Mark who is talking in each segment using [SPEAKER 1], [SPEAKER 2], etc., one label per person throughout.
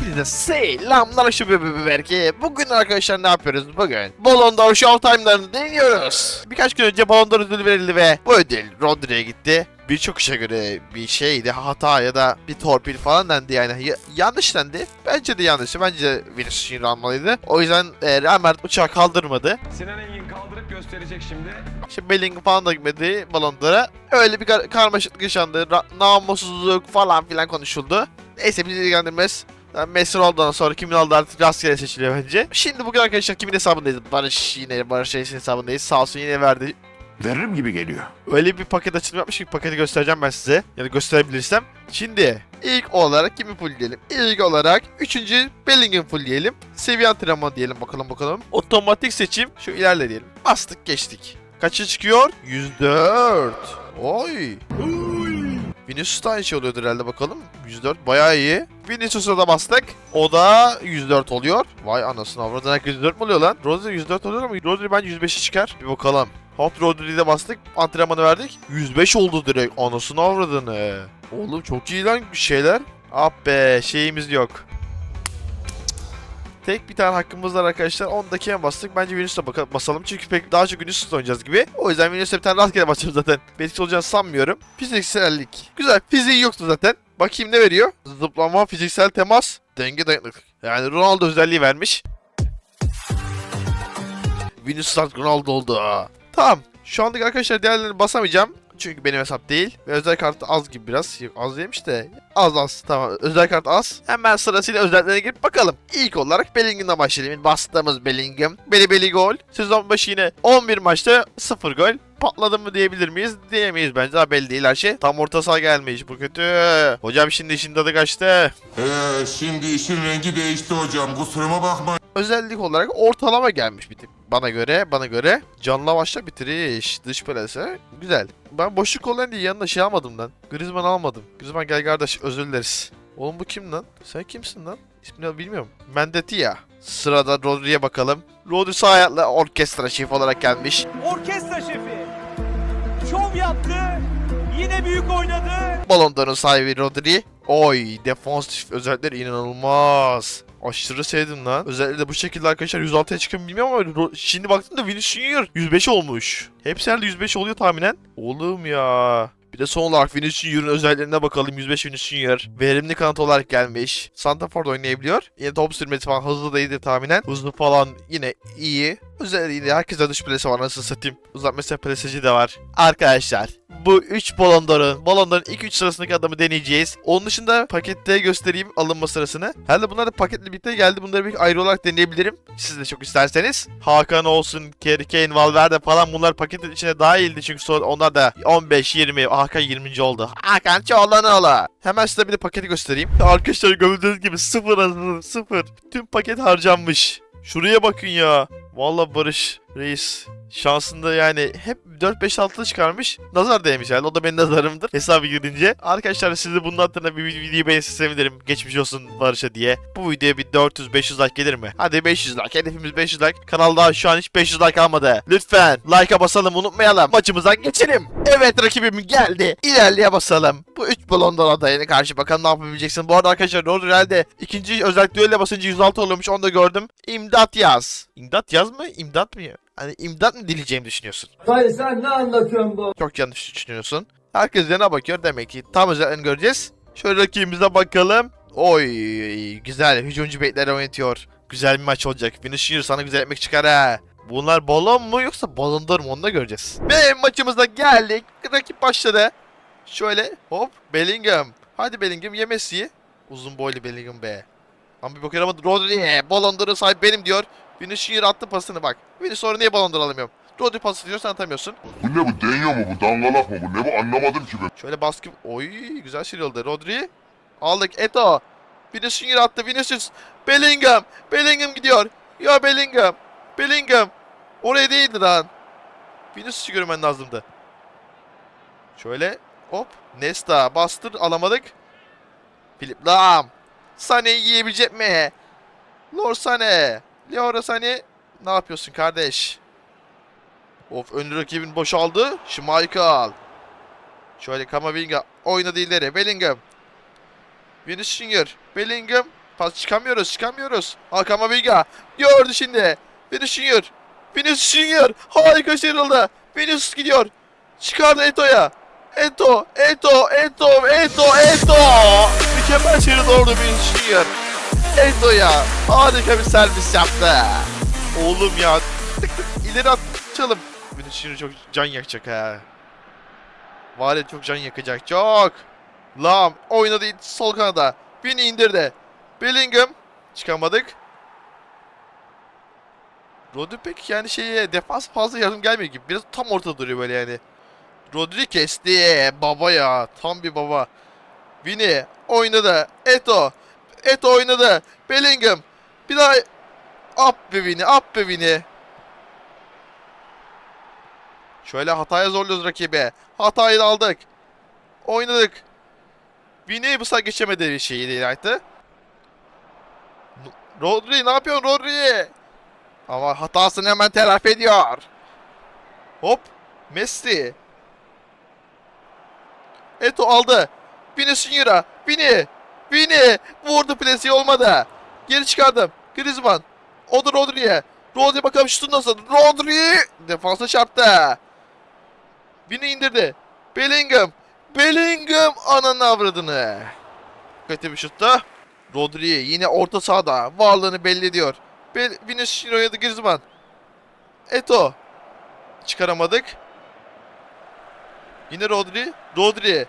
[SPEAKER 1] Hepinize selamlar şu bebe belki. Bugün arkadaşlar ne yapıyoruz bugün? Ballon d'Or Showtime'larını deniyoruz. Birkaç gün önce Ballon d'Or ödülü verildi ve bu ödül Rodri'ye gitti. Birçok işe göre bir şeydi hata ya da bir torpil falan dendi yani Ya- yanlış dendi. Bence de yanlış. Bence Vinicius Junior almalıydı. O yüzden e, Real Madrid uçağı kaldırmadı.
[SPEAKER 2] Sinan Engin kaldırıp gösterecek şimdi.
[SPEAKER 1] İşte Bellingham falan da gitmedi Ballon d'Or'a. Öyle bir kar- karmaşıklık yaşandı. Ra- namussuzluk falan filan konuşuldu. Neyse bizi ilgilendirmez. Yani Messi Ronaldo'dan sonra kimin aldı artık rastgele seçiliyor bence. Şimdi bugün arkadaşlar kimin hesabındayız? Barış yine Barış Reis'in hesabındayız. Sağ olsun yine verdi.
[SPEAKER 3] Veririm gibi geliyor.
[SPEAKER 1] Öyle bir paket açılımı yapmış ki paketi göstereceğim ben size. Yani gösterebilirsem. Şimdi ilk olarak kimi full diyelim? İlk olarak 3. Bellingham full diyelim. Seviye antrenman diyelim bakalım bakalım. Otomatik seçim. Şu ilerle diyelim. Bastık geçtik. Kaça çıkıyor? 104. Oy. Vinicius da aynı şey oluyordur herhalde bakalım. 104 bayağı iyi. Vinicius'a da bastık. O da 104 oluyor. Vay anasını avradın herkes 104 mi oluyor lan? Rodri 104 oluyor ama Rodri bence 105'e çıkar. Bir bakalım. Hop Rodri'yi de bastık. Antrenmanı verdik. 105 oldu direkt. Anasını avradını. Oğlum çok iyi lan şeyler. Ah şeyimiz yok. Tek bir tane hakkımız var arkadaşlar. 10 dakika bastık. Bence baka- basalım. Çünkü pek daha çok Vinicius'la oynayacağız gibi. O yüzden Vinicius'a bir tane rastgele basacağım zaten. Betik olacağını sanmıyorum. Fiziksellik. Güzel. Fiziği yoktu zaten. Bakayım ne veriyor? Zıplama, fiziksel temas, denge dayanıklık. Yani Ronaldo özelliği vermiş. Artık Ronaldo oldu. Tamam. Şu andaki arkadaşlar değerlerini basamayacağım. Çünkü benim hesap değil. Ve özel kartı az gibi biraz. Az demiş de. Az az. Tamam. Özel kart az. Hemen sırasıyla özelliklerine girip bakalım. İlk olarak Bellingham'dan başlayalım. Bastığımız Bellingham. Beli beli gol. Sezon başı yine 11 maçta 0 gol. Patladı mı diyebilir miyiz? Diyemeyiz bence. Daha belli değil her şey. Tam orta saha gelmiş. Bu kötü. Hocam şimdi işin tadı kaçtı.
[SPEAKER 4] Ee, şimdi işin rengi değişti hocam. Kusuruma bakma.
[SPEAKER 1] özellik olarak ortalama gelmiş bir tip. Bana göre, bana göre. Canla başla bitiriş. Dış plase. Güzel. Ben boşluk olan diye yanına şey almadım lan. Griezmann almadım. Griezmann gel kardeş özür dileriz. Oğlum bu kim lan? Sen kimsin lan? İsmini bilmiyorum. Mendetia. Sırada Rodri'ye bakalım. Rodri sağ ayaklı orkestra şefi olarak gelmiş.
[SPEAKER 5] orkestra şefi. Şov yaptı. Yine büyük oynadı.
[SPEAKER 1] D'Or'un sahibi Rodri. Oy defansif özellikleri inanılmaz. Aşırı sevdim lan. Özellikle bu şekilde arkadaşlar 106'ya çıkıyor bilmiyorum ama şimdi baktım da Vinicius Junior 105 olmuş. Hepsi herhalde 105 oluyor tahminen. Oğlum ya. Bir de son olarak Vinicius Junior'ın özelliklerine bakalım. 105 Vinicius. Verimli kanat olarak gelmiş. Santrafor oynayabiliyor. Yine top sürmesi falan hızlı da iyidir tahminen. Hızlı falan yine iyi. Özellikle herkese dış plase var nasıl satayım. Uzak mesafe plaseci de var. Arkadaşlar bu 3 Ballon d'Or'un, Ballon d'Or'un ilk 3 sırasındaki adamı deneyeceğiz. Onun dışında pakette göstereyim alınma sırasını. Herhalde bunlar da paketle birlikte geldi. Bunları bir ayrı olarak deneyebilirim. Siz de çok isterseniz. Hakan olsun, Kane, Valverde falan bunlar paketin içine dahildi. Çünkü sonra onlar da 15, 20, Hakan 20. oldu. Hakan Çoğlanoğlu. Hemen size bir de paketi göstereyim. Arkadaşlar gördüğünüz gibi sıfır sıfır. Tüm paket harcanmış. Şuraya bakın ya. Vallahi Barış Reis şansında yani hep 4-5-6'lı çıkarmış. Nazar değmiş yani. O da benim nazarımdır. Hesabı girince. Arkadaşlar siz de bunun hakkında bir vid- videoyu beğenirseniz sevinirim. Geçmiş olsun Barış'a diye. Bu videoya bir 400-500 like gelir mi? Hadi 500 like. Hedefimiz 500 like. Kanal daha şu an hiç 500 like almadı. Lütfen like'a basalım unutmayalım. Maçımıza geçelim. Evet rakibim geldi. İlerleye basalım. Bu 3 balondan adayına karşı bakalım ne yapabileceksin. Bu arada arkadaşlar Rodri herhalde ikinci özellik düelle basınca 106 oluyormuş. Onu da gördüm. İmdat yaz. İmdat yaz mı? İmdat mı? Hani imdat mı dileyeceğimi düşünüyorsun?
[SPEAKER 6] Hayır sen ne anlatıyorsun bu?
[SPEAKER 1] Çok yanlış düşünüyorsun. Herkes yana bakıyor demek ki. Tam özelliklerini göreceğiz. Şöyle rakibimize bakalım. Oy güzel hücumcu bekler oynatıyor. Güzel bir maç olacak. Vinicius sana güzel ekmek çıkar ha. Bunlar balon mu yoksa balondur mu onu da göreceğiz. Ve maçımıza geldik. Rakip başladı. Şöyle hop Bellingham. Hadi Bellingham ye Messi'yi. Uzun boylu Bellingham be. Ama bir bakıyorum ama Rodri balonduru sahip benim diyor. Vinicius attı pasını bak. Vinicius sonra niye balondur alamıyorum? Rodri pası diyor sen atamıyorsun.
[SPEAKER 4] Bu ne bu? Deniyor mu bu? Dangalak mı bu? Ne bu? Anlamadım ki ben.
[SPEAKER 1] Şöyle baskı... Oy güzel sıyrıldı. Rodri. Aldık. Eto. Vinicius attı. Vinicius. Bellingham. Bellingham gidiyor. Ya Bellingham. Bellingham. Oraya değildi lan. Vinicius'u görmen lazımdı. Şöyle. Hop. Nesta. Bastır. Alamadık. Philip Lam. Sané yiyebilecek mi? Lor Sané. Leora Sané. Ne yapıyorsun kardeş? Of ön rakibin boşaldı. Schmeichel. Şöyle Kamavinga oynadı ileri. Bellingham. Vinicius Junior. Bellingham. Pas çıkamıyoruz çıkamıyoruz. Hakan Mavinga gördü şimdi. Vinicius. Vinicius. Harika sıyrıldı. Vinicius gidiyor. Çıkardı Eto'ya. Eto, Eto, Eto, Eto, Eto. Mükemmel çeviri doğru Vinicius. Eto'ya harika bir servis yaptı. Oğlum ya. İleri atçalım. Vinicius çok can yakacak ha. Var çok can yakacak. Çok. Lam oynadı sol kanada. Vini indirdi. Bellingham. Çıkamadık. Rodri pek yani şeye defans fazla yardım gelmiyor gibi. Biraz tam ortada duruyor böyle yani. Rodri kesti. Baba ya. Tam bir baba. Vini oynadı. Eto. Eto oynadı. Bellingham. Bir daha Up be. Up be. Şöyle hataya zorluyoruz rakibi. Hatayı da aldık. Oynadık. Vini bu sefer geçemedi bir şeyi değil artık. Rodri ne yapıyorsun Rodri? Ama hatasını hemen telafi ediyor. Hop. Messi. Eto aldı. Vini Senior'a. Vini. Vini. Vurdu plesi olmadı. Geri çıkardım. Griezmann. O da Rodri'ye. Rodri bakalım şutu nasıl? Rodri. Defansa çarptı. Vini indirdi. Bellingham. Bellingham ananı avradını. Kötü bir şutta. Rodri yine orta sahada varlığını belli ediyor. Bel Vinicius oynadı Griezmann. Eto. Çıkaramadık. Yine Rodri. Rodri.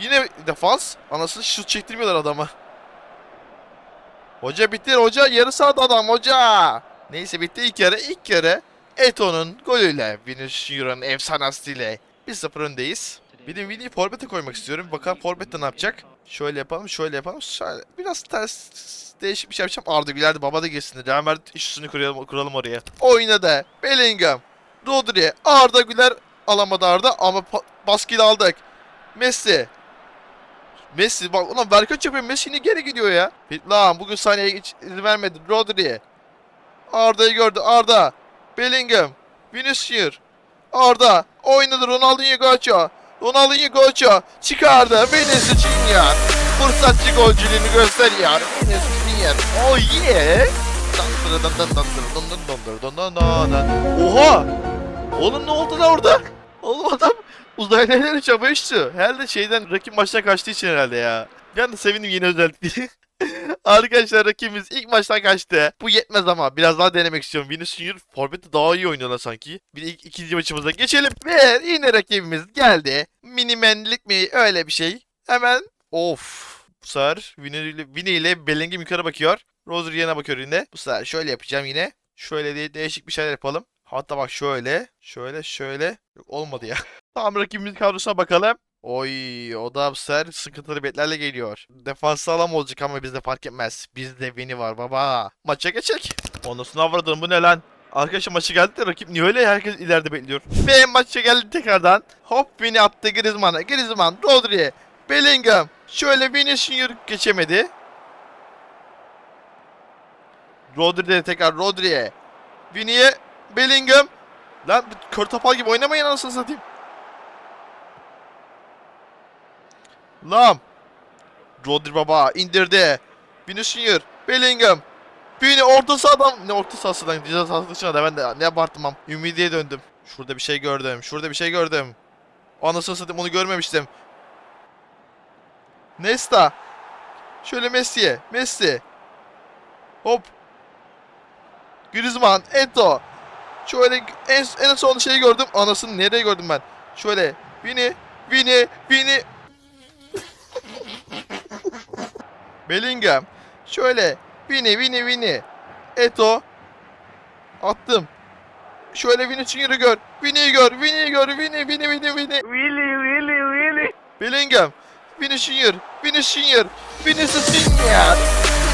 [SPEAKER 1] Yine defans. Anasını şut çektirmiyorlar adama. Hoca bitir hoca. Yarı sahada adam hoca. Neyse bitti ilk yarı. İlk yarı Eto'nun golüyle Vinicius Junior'ın efsanesiyle 1-0 öndeyiz. Bir de Vini'yi forvete koymak istiyorum. Bakalım forvette ne yapacak? Şöyle yapalım, şöyle yapalım. Şöyle biraz ters değişik bir şey yapacağım. Arda Güler baba da girsin. Real üstünü kuralım, kuralım oraya. Oynadı. Bellingham. Rodri. Arda Güler alamadı Arda ama baskıyla aldık. Messi. Messi bak ulan Berkaç yapıyor. Messi yine geri gidiyor ya. Lan bugün sahneye hiç izin vermedi. Rodri. Arda'yı gördü. Arda. Bellingham. Vinicius. Arda. Oynadı Ronaldinho Gacho. Ronaldinho Gacho. Çıkardı. Vinicius Junior. Fırsatçı golcülüğünü gösteriyor. Vinicius Junior. Oh yeah. Oha. Oğlum ne oldu lan orada? Oğlum adam uzaylıları çaba içti. Herhalde şeyden rakip maçtan kaçtığı için herhalde ya. Ben de sevindim yeni özellik Arkadaşlar rakibimiz ilk maçtan kaçtı. Bu yetmez ama biraz daha denemek istiyorum. Vinicius Junior Forvet'te daha iyi oynuyorlar sanki. Bir ilk, ikinci maçımıza geçelim. Ve yine rakibimiz geldi. Minimenlik mi öyle bir şey. Hemen of. Bu sefer Vini ile, Vini ile Bellingham yukarı bakıyor. Rodri'ye bakıyor yine. Bu sefer şöyle yapacağım yine. Şöyle de değişik bir şeyler yapalım. Hatta bak şöyle. Şöyle şöyle. Yok olmadı ya. tamam rakibimizin kadrosuna bakalım. Oy o da sefer sıkıntılı betlerle geliyor. Defans sağlam olacak ama bizde fark etmez. Bizde Vini var baba. Maça geçecek. Ondan sonra avradın bu ne lan? Arkadaşlar maçı geldi de rakip niye öyle herkes ileride bekliyor. Ve maça geldi tekrardan. Hop Vini attı Griezmann'a. Griezmann, Rodri, Bellingham. Şöyle Vini Junior geçemedi. Rodri de tekrar Rodri'ye. Vini'ye Bellingham. Lan kör topal gibi oynamayın anasını satayım. Lam. Rodri baba indirdi. Vinicius Junior. Bellingham. Vini orta sahadan. Ne orta sahasından ceza sahası dışına da ben de ne abartmam. Ümidiye döndüm. Şurada bir şey gördüm. Şurada bir şey gördüm. Anasını satayım onu görmemiştim. Nesta. Şöyle Messi'ye. Messi. Hop. Griezmann. Eto. Şöyle en, en son şeyi gördüm. Anasını nereye gördüm ben? Şöyle. Vini. Vini. Vini. Bellingham. Şöyle. Vini Vini Vini. Eto. Attım. Şöyle Vini Junior'ı gör. Vini'yi gör. Vini'yi gör. Vini Vini Vini Vini.
[SPEAKER 5] Willy Willy Willy.
[SPEAKER 1] Bellingham. Vini Junior. Vini Junior. Vinicius Junior.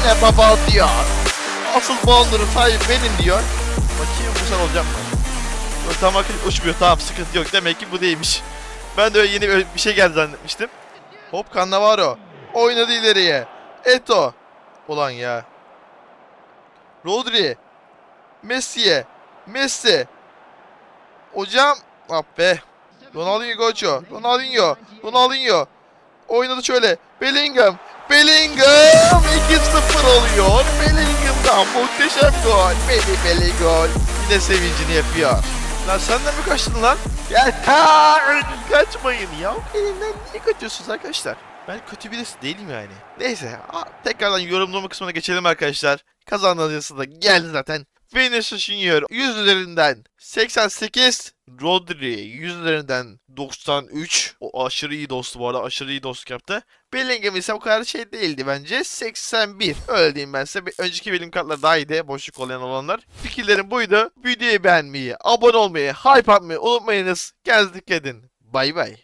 [SPEAKER 1] Yine baba diyor. Asıl Bounder'ın sahibi benim diyor. Bakayım bu sen olacak mı? Tam akıl uçmuyor. Tamam sıkıntı yok. Demek ki bu değilmiş. Ben de öyle yeni bir bir şey geldi zannetmiştim. Hop Cannavaro. Oynadı ileriye. Eto. Ulan ya. Rodri. Messi'ye. Messi. Hocam. Ah be. Ronaldinho Goço. Ronaldinho. Ronaldinho. Oynadı şöyle. Bellingham. Bellingham 2-0 oluyor. Bellingham'dan muhteşem gol. Belli belli gol. Yine sevincini yapıyor. Lan sen de mi kaçtın lan? Yeter! Kaçmayın ya. Elimden niye kaçıyorsunuz arkadaşlar? Ben kötü birisi değilim yani. Neyse tekrardan yorumlama kısmına geçelim arkadaşlar. Kazandığınız yazısı da geldi zaten. Vinicius Junior 100 üzerinden 88, Rodri 100 üzerinden 93. O aşırı iyi dostu bu arada aşırı iyi dostluk yaptı. Bellingham ise o kadar şey değildi bence. 81. Öyle diyeyim ben size. Önceki benim kartlar daha iyiydi. Boşluk olayan olanlar. Fikirlerim buydu. Videoyu beğenmeyi, abone olmayı, hype atmayı unutmayınız. Kendinize dikkat edin. Bay bay.